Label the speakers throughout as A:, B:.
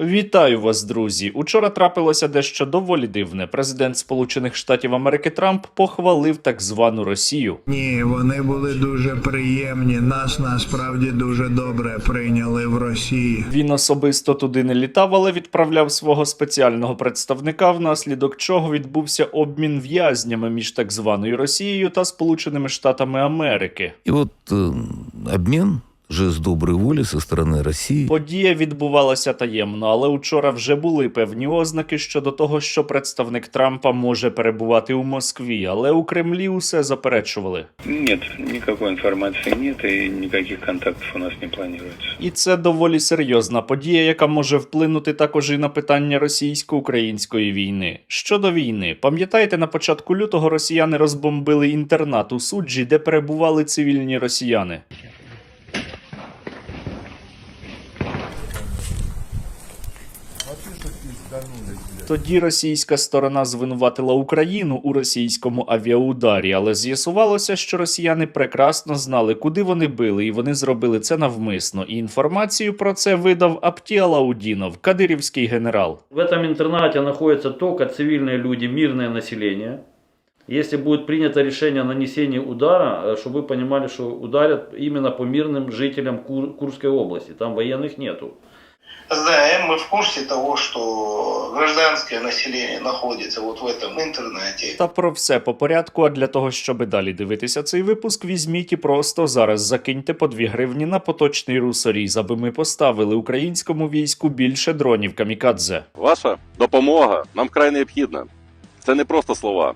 A: Вітаю вас, друзі! Учора трапилося дещо доволі дивне. Президент Сполучених Штатів Америки Трамп похвалив так звану Росію.
B: Ні, вони були дуже приємні. Нас насправді дуже добре прийняли в Росії.
A: Він особисто туди не літав, але відправляв свого спеціального представника, внаслідок чого відбувся обмін в'язнями між так званою Росією та Сполученими Штатами Америки.
C: И вот э, обмен, жест доброй воли со стороны России.
A: Подія відбувалася таємно, але учора вже були певні ознаки щодо того, що представник Трампа може перебувати у Москві, але у Кремлі усе заперечували.
D: Нет, никакой информации нет и никаких контактов у нас не планируется.
A: І це доволі серйозна подія, яка може вплинути також і на питання російсько-української війни. Щодо війни, пам'ятаєте, на початку лютого росіяни розбомбили інтернат у суджі, де перебували цивільні росіяни. Тоді російська сторона звинуватила Україну у російському авіаударі, але з'ясувалося, що росіяни прекрасно знали, куди вони били, і вони зробили це навмисно. І інформацію про це видав Аптіал Аудінов, кадирівський генерал.
E: В этом интернате находятся только цивильные люди, мирное население. Если будет принято решение о нанесении удара, э, чтобы вы понимали, что ударят именно по мирным жителям Кур- Курской области. Там военных нету.
F: Знаем, мы в курсе того, что гражданское население находится вот в этом интернете.
A: Та про все по порядку. А для того, щоб далі дивитися цей випуск, візьміть і просто зараз закиньте по 2 гривні на поточний русоріз, аби ми поставили українському війську більше дронів камікадзе.
G: Ваша допомога нам вкрай необхідна. Це не просто слова.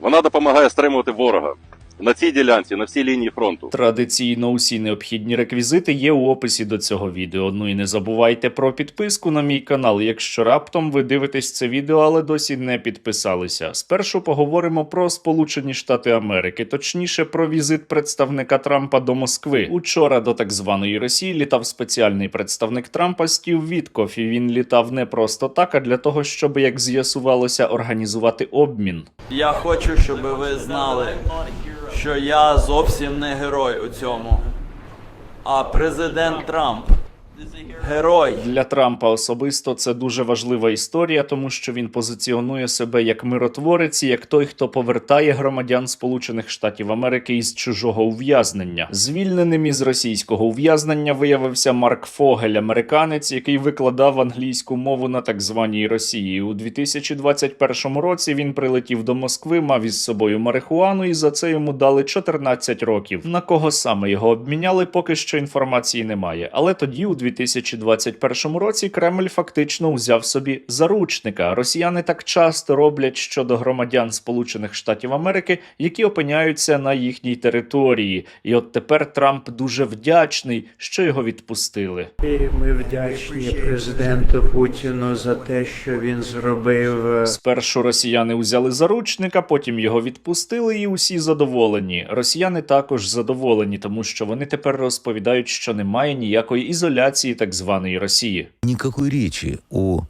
G: Вона допомагає стримувати ворога на цій ділянці, на всій лінії фронту.
A: Традиційно усі необхідні реквізити є у описі до цього відео. Ну і не забувайте про підписку на мій канал, якщо раптом ви дивитесь це відео, але досі не підписалися. Спершу поговоримо про Сполучені Штати Америки, точніше про візит представника Трампа до Москви. Учора до так званої Росії літав спеціальний представник Трампа Стів Віткоф, і він літав не просто так, а для того, щоб, як з'ясувалося, організувати обмін.
H: Я хочу, щоб ви знали, що я зовсім не герой у цьому, а президент Трамп. Герой.
A: Для Трампа особисто це дуже важлива історія, тому що він позиціонує себе як миротворець, як той, хто повертає громадян Сполучених Штатів Америки із чужого ув'язнення. Звільненим із російського ув'язнення виявився Марк Фогель, американець, який викладав англійську мову на так званій Росії. У 2021 році він прилетів до Москви, мав із собою марихуану, і за це йому дали 14 років. На кого саме його обміняли, поки що інформації немає. Але тоді, у 2021 році, Кремль фактично узяв собі заручника. Росіяни так часто роблять щодо громадян Сполучених Штатів Америки, які опиняються на їхній території. І от тепер Трамп дуже вдячний, що його відпустили.
I: Ми вдячні президенту Путіну за те, що він зробив. е,
A: Спершу росіяни узяли заручника, потім його відпустили, і усі задоволені. Росіяни також задоволені, тому що вони тепер розповідають, що немає ніякої ізоляції так званої Росії.
C: Никакой речи о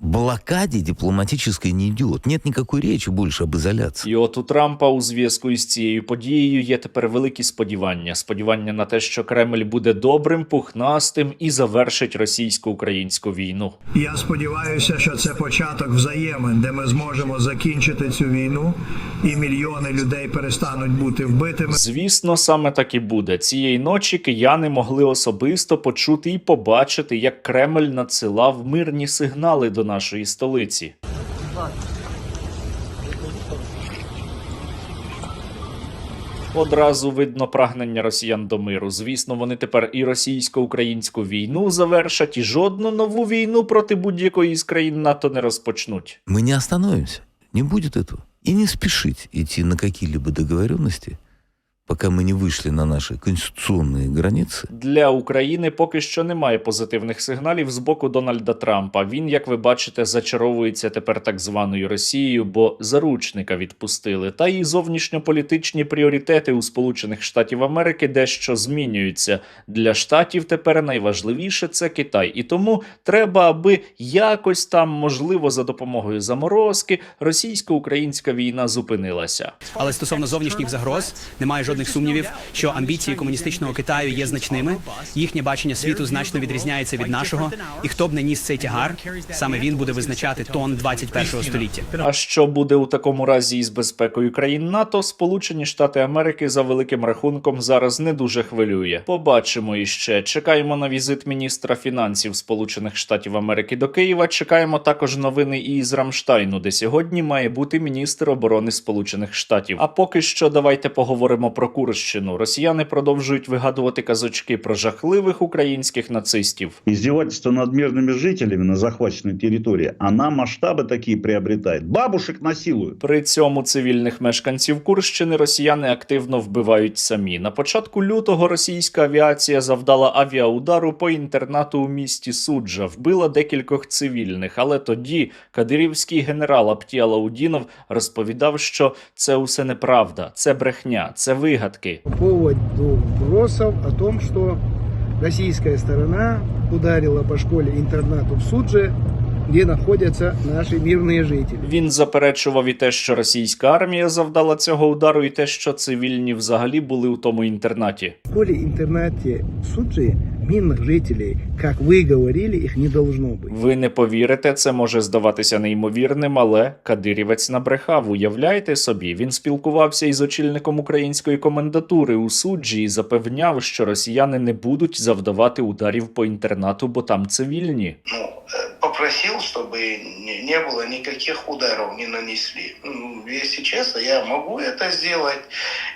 C: блокаде дипломатической не идет. Нет никакой речи больше об изоляции.
A: І от у Трампа у зв'язку із цією подією є тепер великі сподівання. Сподівання на те, що Кремль буде добрим, пухнастим і завершить російсько-українську війну.
B: Я сподіваюся, що це початок взаємин, де ми зможемо закінчити цю війну, і мільйони людей перестануть бути вбитими.
A: Звісно, саме так і буде. Цієї ночі кияни могли особисто почути і побачити, як Кремль надсилав мирні сигнали до нашої столиці. Одразу видно прагнення росіян до миру. Звісно, вони тепер і російсько-українську війну завершать, і жодну нову війну проти будь-якої із країн НАТО не розпочнуть.
C: Мы не остановимся. Не будет этого. И не спешить идти на какие-либо договоренности, пока мы не вышли на наши конституционные границы.
A: Для України поки що немає позитивних сигналів з боку Дональда Трампа. Він, як ви бачите, зачаровується тепер так званою Росією, бо заручника відпустили. Та і зовнішньополітичні пріоритети у Сполучених Штатів Америки дещо змінюються. Для штатів тепер найважливіше це Китай, і тому треба, аби якось там, можливо, за допомогою заморозки, російсько-українська війна зупинилася.
J: Але стосовно зовнішніх загроз немає жодних жодних сумнівів, що амбіції комуністичного Китаю є значними. Їхнє бачення світу значно відрізняється від нашого. І хто б не ніс цей тягар, саме він буде визначати тон 21-го століття.
A: А що буде у такому разі із безпекою країн НАТО? Сполучені Штати Америки за великим рахунком зараз не дуже хвилює. Побачимо іще. Чекаємо на візит міністра фінансів Сполучених Штатів Америки до Києва. Чекаємо також новини і із Рамштайну, де сьогодні має бути міністр оборони Сполучених Штатів. А поки що давайте поговоримо про Курщину. Росіяни продовжують вигадувати казочки про жахливих українських нацистів.
K: Издевательство над мирными жителями на захваченной территории, она масштабы такие приобретает. Бабушек насилуют.
A: При цьому цивільних мешканців Курщини росіяни активно вбивають самі. На початку лютого російська авіація завдала авіаудару по інтернату у місті Суджа, вбила декількох цивільних. Але тоді кадирівський генерал Аптія Лаудінов розповідав, що це усе неправда, це брехня, це вигадки.
L: Повод до вбросов о том, что российская сторона ударила по школе-интернату в Судже, де знаходяться наші мирні жителі.
A: Він заперечував і те, що російська армія завдала цього удару, і те, що цивільні взагалі були у тому інтернаті.
L: В школі інтернаті в Судже мирных жителей, как вы говорили, их не должно быть.
A: Ви не повірите, це може здаватися неймовірним, але Кадирівець набрехав. Уявляєте собі, він спілкувався із очільником української комендатури у суджі і запевняв, що росіяни не будуть завдавати ударів по інтернату, бо там цивільні.
F: Ну, э, попросил, чтобы не, не было никаких ударов, не нанесли. Ну, Если честно, я могу это сделать.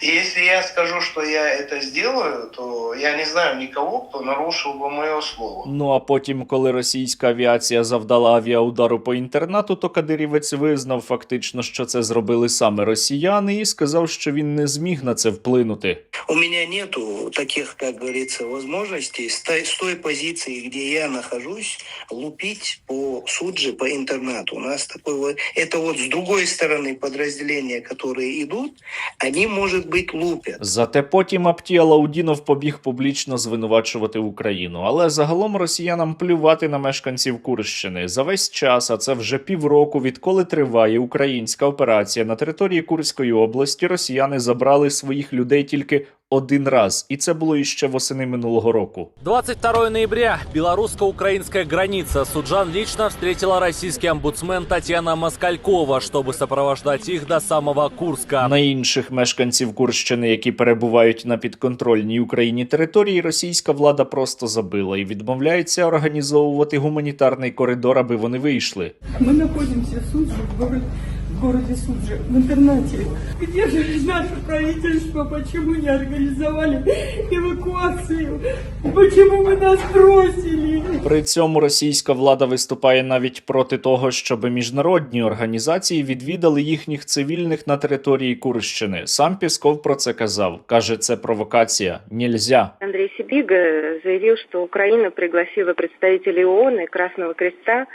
F: И если я скажу, что я это сделаю, то я не знаю никого, кто нарушил бы мое слово.
A: Ну а потім, коли російська авіація завдала авіаудару по інтернату, то Кадирівець визнав фактично, що це зробили саме росіяни, і сказав, що він не зміг на це вплинути.
F: У меня нету таких, как говорится, возможностей с той, с той позиции, где я нахожусь, лупить по судже, по интернату. У нас такой вот, это вот с другой стороны подразделения, которые идут, они, может быть, лупят.
A: Зате потім Аптія Лаудінов побіг публічно звинувачувати Україну. Але загалом росіянам плювати на мешканців Курщини за весь час, а це вже півроку, відколи триває українська операція на території Курської області. Росіяни забрали своїх людей тільки один раз, і це було іще восени минулого року.
M: 22 ноября. Белорусско-украинская граница. Суджан лично встретила российский омбудсмен Татьяна Москалькова, чтобы сопровождать их до самого Курска.
A: На інших мешканців Курщини, які перебувають на підконтрольній Україні території, російська влада просто забила і відмовляється організовувати гуманітарний коридор, аби вони вийшли.
N: Мы находимся в Судже, в, город- в городе Судже, в интернате. Где же наше правительство? Почему не организовали эвакуацию? Почему вы нас бросили?
A: При цьому російська влада виступає навіть проти того, щоб міжнародні організації відвідали їхніх цивільних на території Курщини. Сам Пісков про це казав. каже, це провокація. Нельзя.
O: Андрей Сибига заявил, что Украина пригласила представителей ООН и Красного Креста э,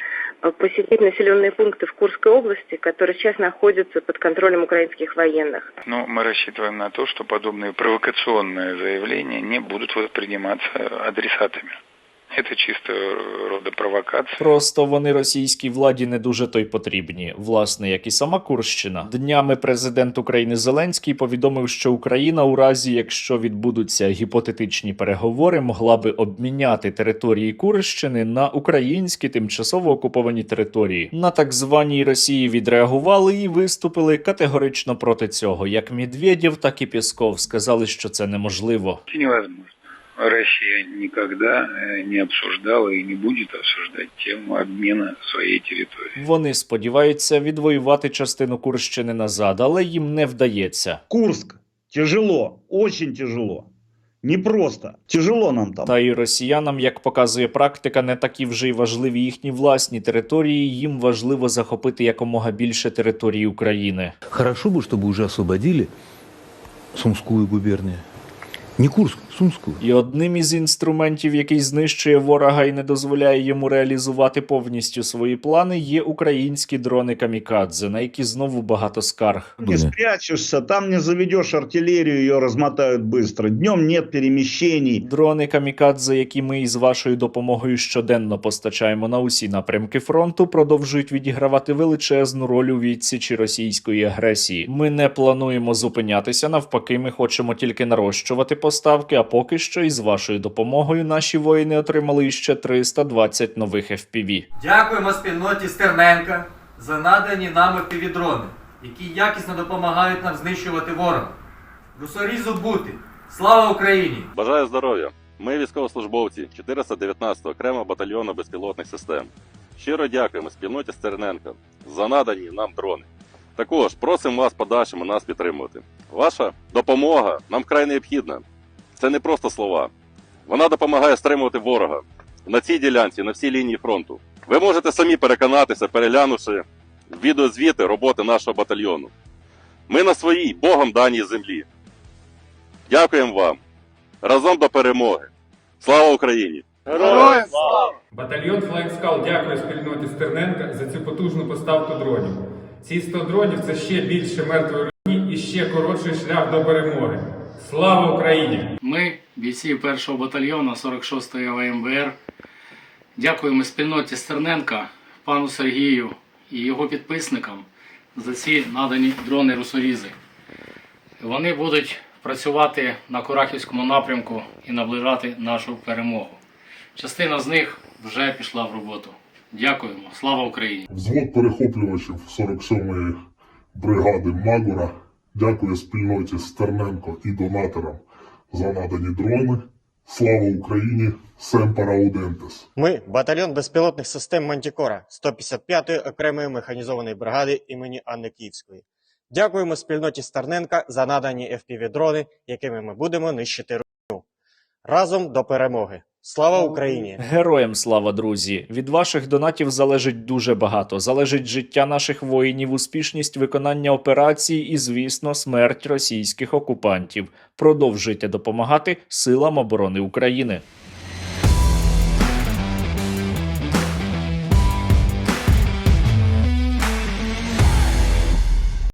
O: посетить населенные пункты в Курской области, которые сейчас находятся под контролем украинских военных.
D: Но мы рассчитываем на то, что подобные провокационные заявления не будут восприниматься адресатами. Это чисто рода провокация.
A: Просто вони російській владі не дуже то й потрібні, власне, як і сама Курщина. Днями президент України Зеленський повідомив, що Україна, у разі якщо відбудуться гіпотетичні переговори, могла би обміняти території Курщини на українські тимчасово окуповані території. На так званій Росії відреагували і виступили категорично проти цього. Як Медведєв, так і Пісков сказали, що це неможливо.
D: Это невозможно. Россия никогда э, не обсуждала и не будет обсуждать тему обмена своей территории.
A: Вони сподіваються відвоювати частину Курщини назад, але їм не вдається.
K: Курск. Тяжело. Очень тяжело. Непросто. Тяжело нам там.
A: Та й росіянам, як показує практика, не такі вже й важливі їхні власні території. Їм важливо захопити якомога більше території України.
C: Хорошо бы, чтобы уже освободили Сумскую губернию. Не Курск, Сумскую.
A: І одним із інструментів, який знищує ворога і не дозволяє йому реалізувати повністю свої плани, є українські дрони камікадзе, на які знову багато скарг.
K: Не спрячешься, там не заведешь артиллерию, ее размотают быстро. Днем нет перемещений.
A: Дрони камікадзе, які ми із вашою допомогою щоденно постачаємо на усі напрямки фронту, продовжують відігравати величезну роль у відсічі російської агресії. Ми не плануємо зупинятися. Навпаки, ми хочемо тільки нарощувати поставки. А поки що, із вашою допомогою, наші воїни отримали ще 320 нових FPV.
P: Дякуємо спільноті Стерненка за надані нами півдрони, які якісно допомагають нам знищувати ворога. Русорізу бути! Слава Україні!
G: Бажаю здоров'я! Ми військовослужбовці 419 окремого батальйону безпілотних систем. Щиро дякуємо спільноті Стерненка за надані нам дрони. Також просимо вас подальшому нас підтримувати. Ваша допомога нам вкрай необхідна. Це не просто слова. Вона допомагає стримувати ворога на цій ділянці, на всій лінії фронту. Ви можете самі переконатися, переглянувши відеозвіти роботи нашого батальйону. Ми на своїй Богом даній землі. Дякуємо вам. Разом до перемоги. Слава Україні!
Q: Героям слава! Батальйон Flying Skull дякує спільноті Стерненка за цю потужну поставку дронів. Ці 100 дронів це ще більше мертвої руні і ще коротший шлях до перемоги. Слава Україні!
R: Ми, бійці 1-го батальйону 46-ї АВМБР, дякуємо спільноті Стерненка, пану Сергію і його підписникам за ці надані дрони русорізи. Вони будуть працювати на Курахівському напрямку і наближати нашу перемогу. Частина з них вже пішла в роботу. Дякуємо. Слава Україні!
S: Взвод перехоплювачів 47-ї бригади Магура дякує спільноті Стерненко і донаторам за надані дрони. Слава Україні! Семпара Аудентес!
T: Ми батальйон безпілотних систем Мантікора 155-ї окремої механізованої бригади імені Анни Київської. Дякуємо спільноті Стерненка за надані FPV-дрони, якими ми будемо нищити руйну. Разом до перемоги! Слава Україні!
A: Героям слава, друзі! Від ваших донатів залежить дуже багато. Залежить життя наших воїнів, успішність виконання операцій і, звісно, смерть російських окупантів. Продовжуйте допомагати силам оборони України.